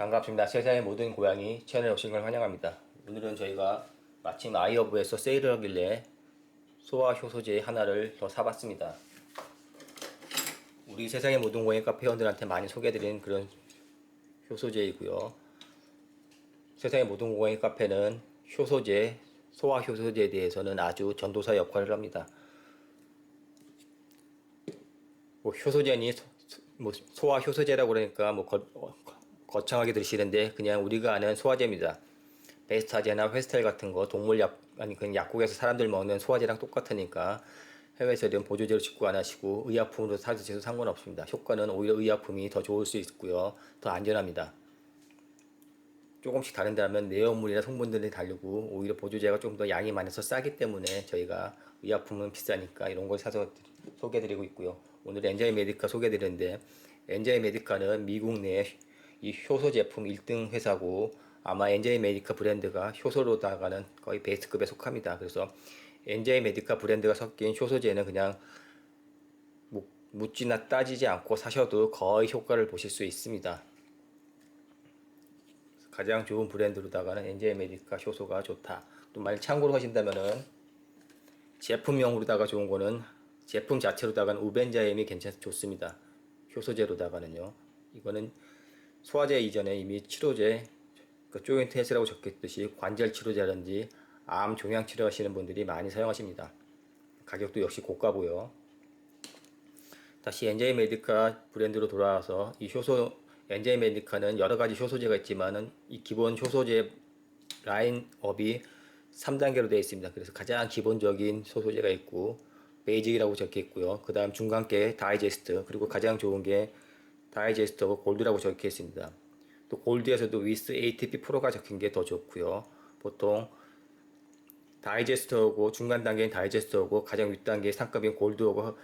반갑습니다. 세상의 모든 고양이 채널에 오신 걸 환영합니다. 오늘은 저희가 마침 아이어브에서 세일을 하길래 소화 효소제 하나를 더 사봤습니다. 우리 세상의 모든 고양이 카페원들한테 많이 소개해드린 그런 효소제이고요. 세상의 모든 고양이 카페는 효소제, 소화 효소제에 대해서는 아주 전도사 역할을 합니다. 뭐 효소제니 소, 뭐 소화 효소제라고 그러니까 뭐 거, 어, 거창하게 들으시는데 그냥 우리가 아는 소화제입니다. 베스타제나 회스텔 같은 거 동물 약 아니 그냥 약국에서 사람들 먹는 소화제랑 똑같으니까 해외에서는 보조제로 직구 안 하시고 의약품으로 사드셔도 상관없습니다. 효과는 오히려 의약품이 더 좋을 수 있고요. 더 안전합니다. 조금씩 다른다면 내용물이나 성분들이 다르고 오히려 보조제가 좀 더 양이 많아서 싸기 때문에 저희가 의약품은 비싸니까 이런 걸 사서 소개드리고 있고요. 오늘 엔자이 메디카 소개드리는데 엔자이 메디카는 미국 내 이 효소 제품 1등 회사고 아마 엔자이 메디카 브랜드가 효소로다가는 거의 베이스급에 속합니다. 그래서 엔자이 메디카 브랜드가 섞인 효소제는 그냥 뭐 묻지나 따지지 않고 사셔도 거의 효과를 보실 수 있습니다. 가장 좋은 브랜드로다가는 엔젤 메디카 효소가 좋다. 또 만약 참고로 하신다면은 제품명으로다가 좋은 거는 제품 자체로다가는 우벤자임이 괜찮 좋습니다. 효소제로다가는요. 이거는 소화제 이전에 이미 치료제 그 조인트 헬스라고 적혔듯이 관절 치료제라든지 암 종양 치료하시는 분들이 많이 사용하십니다. 가격도 역시 고가고요. 다시 엔자이 메디카 브랜드로 돌아와서 이 효소 엔자이 메디카는 여러 가지 효소제가 있지만은 이 기본 효소제 라인업이 3단계로 되어 있습니다. 그래서 가장 기본적인 효소제가 있고 베이직이라고 적혀 있고요. 그 다음 중간계 다이제스트 그리고 가장 좋은 게 다이제스트하고 골드라고 적혀 있습니다. 또 골드에서도 위스 ATP 프로가 적힌 게 더 좋고요. 보통 다이제스트하고 중간 단계인 다이제스트하고 가장 윗단계 상급인 골드하고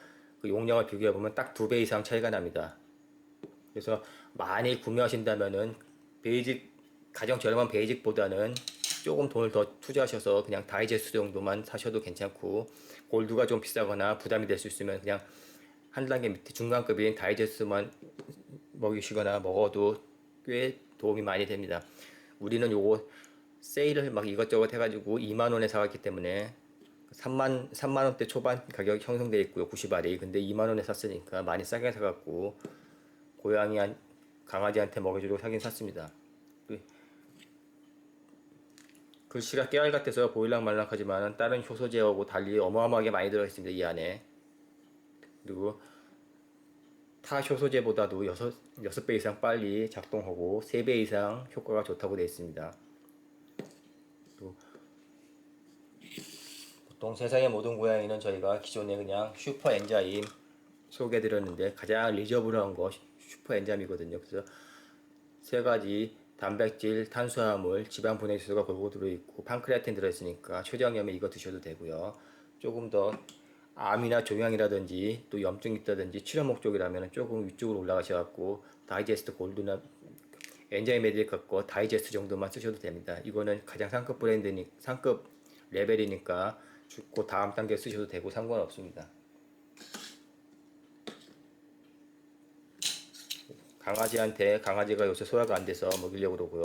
그 용량을 비교해 보면 딱 두 배 이상 차이가 납니다. 그래서 많이 구매하신다면은 베이직 가장 저렴한 베이직보다는 조금 돈을 더 투자하셔서 그냥 다이제스트 정도만 사셔도 괜찮고 골드가 좀 비싸거나 부담이 될 수 있으면 그냥 한 단계 밑에 중간급인 다이제스트만 먹이시거나 먹어도 꽤 도움이 많이 됩니다. 우리는 요거 세일을 막 이것저것 해가지고 2만 원에 사왔기 때문에 3만 3만 원대 초반 가격 형성되어 있고요. 90알이 근데 2만 원에 샀으니까 많이 싸게 사갖고 고양이 한 강아지한테 먹여주려고 사긴 샀습니다. 그 글씨가 깨알 같아서 보일락 말락하지만 다른 효소제하고 달리 어마어마하게 많이 들어있습니다. 이 안에 그리고 타 효소제보다도 6, 6배 이상 빨리 작동하고 3배 이상 효과가 좋다고 되어 있습니다. 또 보통 세상의 모든 고양이는 저희가 기존에 그냥 슈퍼 엔자임 소개해드렸는데 가장 리저블한 거 슈퍼 엔자임이거든요. 그래서 세 가지 단백질, 탄수화물, 지방 분해 지수가 골고루 들어있고 판크레아틴 들어있으니까 췌장염에 이거 드셔도 되고요. 조금 더 암이나 종양이라든지 또 염증 있다든지 치료 목적이라면 조금 위쪽으로 올라가셔갖고 다이제스트 골드나 엔자임 메디를 갖고 다이제스트 정도만 쓰셔도 됩니다. 이거는 가장 상급 브랜드니 상급 레벨이니까 죽고 다음 단계 쓰셔도 되고 상관없습니다. 강아지한테 강아지가 요새 소화가 안 돼서 먹이려고 그러고요.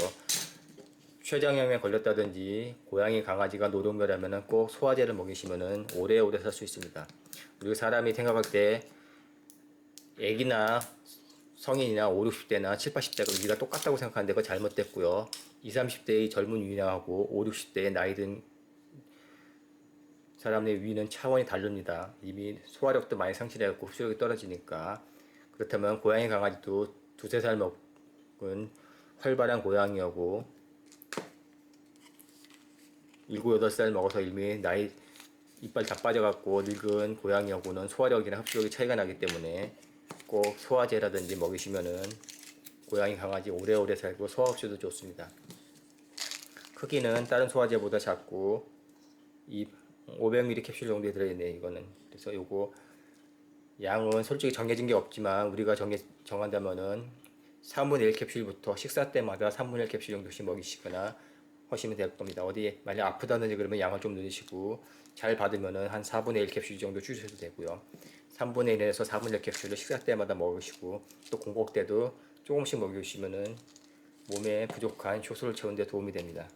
췌장염에 걸렸다든지 고양이 강아지가 노령멸하면은 꼭 소화제를 먹이시면은 오래오래 살 수 있습니다. 우리 사람이 생각할 때 애기나 성인이나 5, 60대나 7, 80대가 위가 똑같다고 생각하는데 그거 잘못됐고요. 20, 30대의 젊은 위하고 5, 60대의 나이 든 사람의 위는 차원이 다릅니다. 이미 소화력도 많이 상실해갖고 흡수력이 떨어지니까 그렇다면 고양이 강아지도 두세 살 먹은 활발한 고양이하고 일곱 여덟 살 먹어서 이미 나이 이빨 다 빠져갖고 늙은 고양이하고는 소화력이나 흡수력이 차이가 나기 때문에 꼭 소화제라든지 먹이시면은 고양이 강아지 오래오래 살고 소화 흡수도 좋습니다. 크기는 다른 소화제보다 작고 이 500ml 캡슐 정도에 들어있네 이거는 그래서 요거 양은 솔직히 정해진 게 없지만 우리가 정해, 정한다면은 3분의 1 캡슐부터 식사 때마다 3분의 1 캡슐 정도씩 먹이시거나 하시면 될 겁니다. 어디 만약 아프다든지 그러면 양을 좀 늘리시고 잘 받으면은 한 4분의 1 캡슐 정도 줄이셔도 되고요. 3분의 1에서 4분의 1 캡슐을 식사 때마다 먹으시고 또 공복 때도 조금씩 먹이시면은 몸에 부족한 효소를 채우는 데 도움이 됩니다.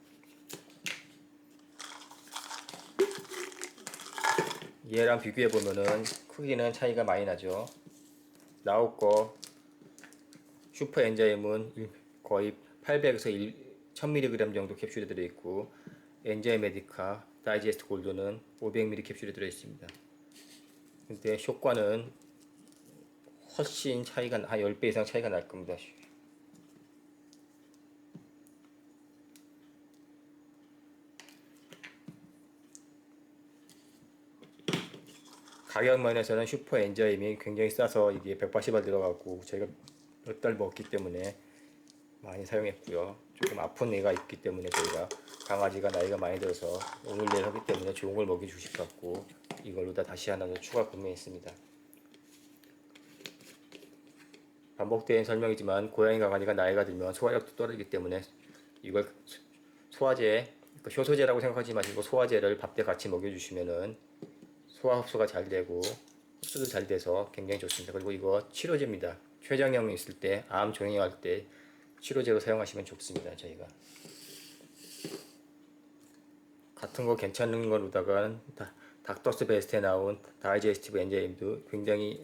얘랑 비교해 보면은 크기는 차이가 많이 나죠. 나올 거 슈퍼 엔자임은 일- 거의 800에서 1000mg 정도 캡슐에 들어 있고 엔자임 메디카 다이제스트 골드는 500mg 캡슐에 들어 있습니다. 근데 효과는 훨씬 차이가 나- 한 10배 이상 차이가 날 겁니다. 가격 면에서는 슈퍼 엔자임이 굉장히 싸서 이게 180알 들어가고 저희가 몇 달 먹기 때문에 많이 사용했고요. 조금 아픈 애가 있기 때문에 저희가 강아지가 나이가 많이 들어서 오늘 내일 하기 때문에 좋은 걸 먹여주고 싶었고 이걸로 다 다시 하나 더 추가 구매했습니다. 반복된 설명이지만 고양이 강아지가 나이가 들면 소화력도 떨어지기 때문에 이걸 소- 소화제 그 효소제라고 생각하지 마시고 소화제를 밥 때 같이 먹여주시면은 소화 흡수가 잘 되고 흡수도 잘 돼서 굉장히 좋습니다. 그리고 이거 치료제입니다. 췌장염이 있을 때, 암 종양할 때 치료제로 사용하시면 좋습니다. 저희가 같은 거 괜찮은 거로다가 다- 닥터스 베스트에 나온 다이제스티브 엔자임도 굉장히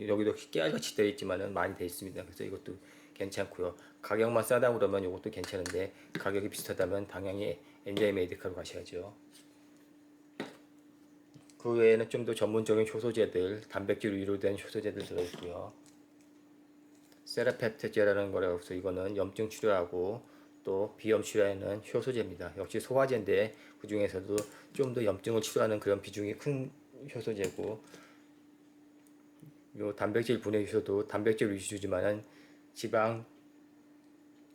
여기도 깨알같이 되어 있지만은 많이 되어 있습니다. 그래서 이것도 괜찮고요. 가격만 싸다 그러면 이것도 괜찮은데 가격이 비슷하다면 당연히 엔자임 메디카로 가셔야죠. 그 외에는 좀 더 전문적인 효소제들, 단백질 위로 된 효소제들 들어있고요. 세라페트제라는 거라고 해서 이거는 염증 치료하고 또 비염 치료에는 효소제입니다. 역시 소화제인데 그 중에서도 좀 더 염증을 치료하는 그런 비중이 큰 효소제고 요 단백질 분해 효소도 단백질 위주지만은 지방,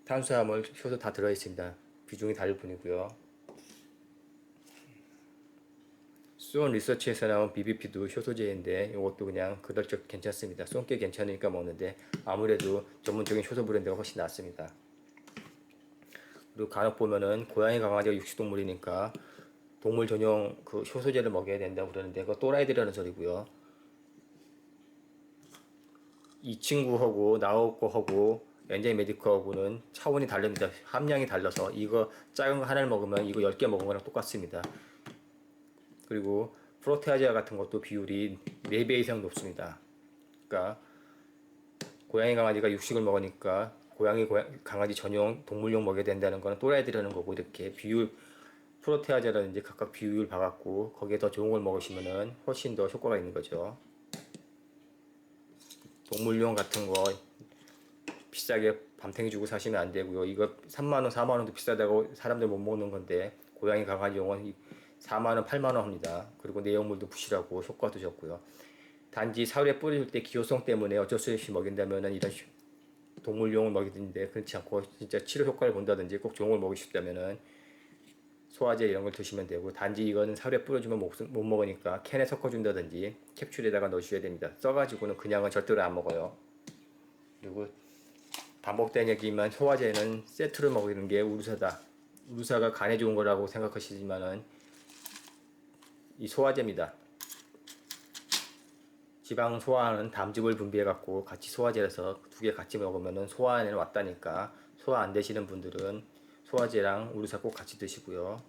탄수화물, 효소 다 들어 있습니다. 비중이 다를 뿐이고요. 수원 리서치에서 나온 BBP도 효소제인데 이것도 그냥 그럭저럭 괜찮습니다. 쏜게 괜찮으니까 먹는데 아무래도 전문적인 효소 브랜드가 훨씬 낫습니다. 그리고 간혹 보면은 고양이 강아지가 육식동물이니까 동물 전용 그 효소제를 먹여야 된다고 그러는데 그거 또라이들이라는 소리고요. 이 친구하고 나하고 하고 엔자이 메디커하고는 차원이 다릅니다. 함량이 달라서 이거 작은 거 하나를 먹으면 이거 10개 먹은 거랑 똑같습니다. 그리고 프로테아제아 같은 것도 비율이 4배 이상 높습니다. 그러니까 고양이 강아지가 육식을 먹으니까 고양이 고양, 강아지 전용 동물용 먹여야 된다는 거는 또라이들이라는 거고 이렇게 비율 프로테아제라든지 각각 비율 봐갖고 거기에 더 좋은 걸 먹으시면은 훨씬 더 효과가 있는 거죠. 동물용 같은 거 비싸게 밤탱이 주고 사시면 안 되고요. 이거 3만 원, 4만 원도 비싸다고 사람들 못 먹는 건데 고양이 강아지용은 4만 원, 8만 원 합니다. 그리고 내용물도 부실하고 효과도 적고요. 단지 사료에 뿌려줄 때 기호성 때문에 어쩔 수 없이 먹인다면은 이런 시- 동물용을 먹이는데 그렇지 않고 진짜 치료 효과를 본다든지 꼭걸 먹고 싶다면은 소화제 이런 걸 드시면 되고 단지 이거는 사료에 뿌려주면 못, 못 먹으니까 캔에 섞어준다든지 캡슐에다가 넣으셔야 됩니다. 써가지고는 그냥은 절대로 안 먹어요. 그리고 반복된 얘기지만 소화제는 세트로 먹이는 게 우루사다. 우루사가 간에 좋은 거라고 생각하시지만은 이 소화제입니다. 지방 소화하는 담즙을 분비해 갖고 같이 소화제라서 두 개 같이 먹으면은 소화에 왔다니까 소화 안 되시는 분들은 소화제랑 우루사 꼭 같이 드시고요.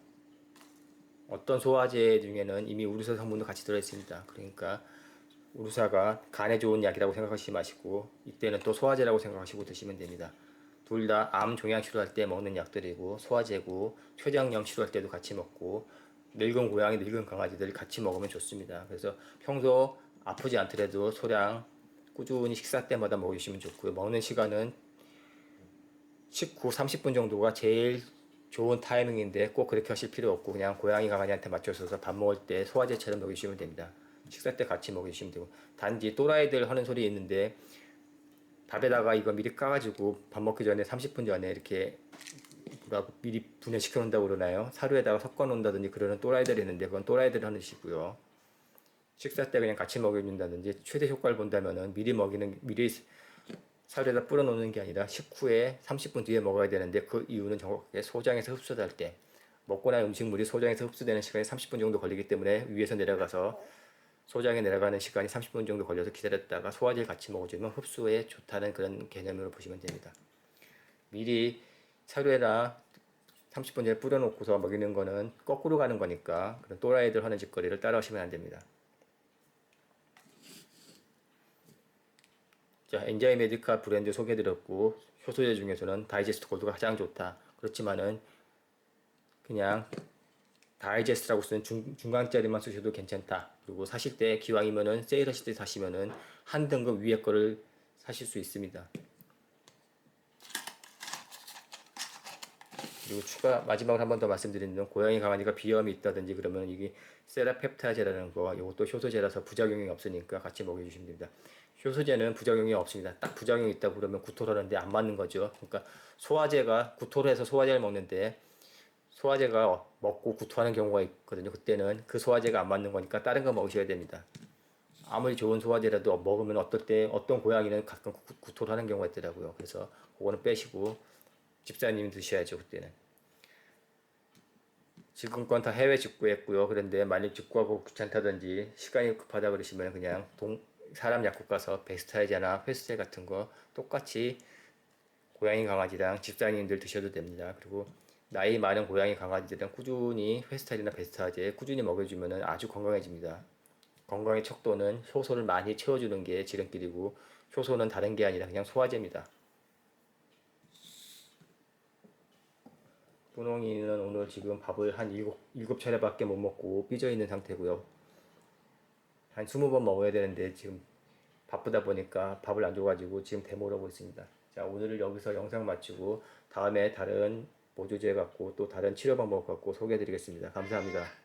어떤 소화제 중에는 이미 우루사 성분도 같이 들어 있습니다. 그러니까 우루사가 간에 좋은 약이라고 생각하시지 마시고 이때는 또 소화제라고 생각하시고 드시면 됩니다. 둘 다 암 종양 치료할 때 먹는 약들이고 소화제고 췌장염 치료할 때도 같이 먹고 늙은 고양이 늙은 강아지들 같이 먹으면 좋습니다. 그래서 평소 아프지 않더라도 소량 꾸준히 식사 때마다 먹이시면 좋고요. 먹는 시간은 식후 30분 정도가 제일 좋은 타이밍인데 꼭 그렇게 하실 필요 없고 그냥 고양이 강아지한테 맞춰서 밥 먹을 때 소화제처럼 먹이시면 됩니다. 식사 때 같이 먹이시면 되고 단지 또라이들 하는 소리 있는데 밥에다가 이거 미리 까가지고 밥 먹기 전에 30분 전에 이렇게 뭐라고 미리 분해시켜 놓는다고 그러나요? 사료에다가 섞어 놓는다든지 그러는 또라이들이 있는데 그건 또라이들 하는 짓이고요. 식사 때 그냥 같이 먹여준다든지 최대 효과를 본다면은 미리 먹이는 미리 사료에다 뿌려 놓는 게 아니라 식후에 30분 뒤에 먹어야 되는데 그 이유는 정확하게 소장에서 흡수될 때 먹고 난 음식물이 소장에서 흡수되는 시간이 30분 정도 걸리기 때문에 위에서 내려가서 소장에 내려가는 시간이 30분 정도 걸려서 기다렸다가 소화제를 같이 먹어주면 흡수에 좋다는 그런 개념으로 보시면 됩니다. 미리 사료에나 30분 전에 뿌려놓고서 먹이는 거는 거꾸로 가는 거니까 그런 또라이들 하는 짓거리를 따라하시면 안 됩니다. 자, 엔자이 메디카 브랜드 소개드렸고 효소제 중에서는 다이제스트 골드가 가장 좋다. 그렇지만은 그냥 다이제스트라고 쓰는 중, 중간짜리만 쓰셔도 괜찮다. 그리고 사실 때 기왕이면은 세일하실 때 사시면은 한 등급 위에 거를 사실 수 있습니다. 그리고 추가 마지막으로 한 번 더 말씀드리는 고양이 강아지가 비염이 있다든지 그러면 이게 세라펩타제라는 거 이것도 효소제라서 부작용이 없으니까 같이 먹여주시면 됩니다. 효소제는 부작용이 없습니다. 딱 부작용이 있다고 그러면 구토를 하는데 안 맞는 거죠. 그러니까 소화제가 구토를 해서 소화제를 먹는데 소화제가 먹고 구토하는 경우가 있거든요. 그때는 그 소화제가 안 맞는 거니까 다른 거 먹으셔야 됩니다. 아무리 좋은 소화제라도 먹으면 어떨 때 어떤 고양이는 가끔 구- 구토를 하는 경우가 있더라고요. 그래서 그거는 빼시고 집사님이 드셔야죠 그때는. 지금 건 다 해외 직구했고요. 그런데 만약 직구하고 귀찮다든지 시간이 급하다 그러시면 그냥 동, 사람 약국 가서 베스타이제나 페스제 같은 거 똑같이 고양이 강아지랑 집사님들 드셔도 됩니다. 그리고 나이 많은 고양이 강아지들은 꾸준히 페스타이제나 베스타제 꾸준히 먹여주면 아주 건강해집니다. 건강의 척도는 효소를 많이 채워주는 게 지름길이고 효소는 다른 게 아니라 그냥 소화제입니다. 분홍이는 오늘 지금 밥을 한 일곱, 일곱 차례밖에 못 먹고 삐져 있는 상태고요. 한 스무 번 먹어야 되는데 지금 바쁘다 보니까 밥을 안 줘가지고 지금 데모하고 있습니다. 자 오늘을 여기서 영상 마치고 다음에 다른 보조제 갖고 또 다른 치료 방법 갖고 소개해 드리겠습니다. 감사합니다.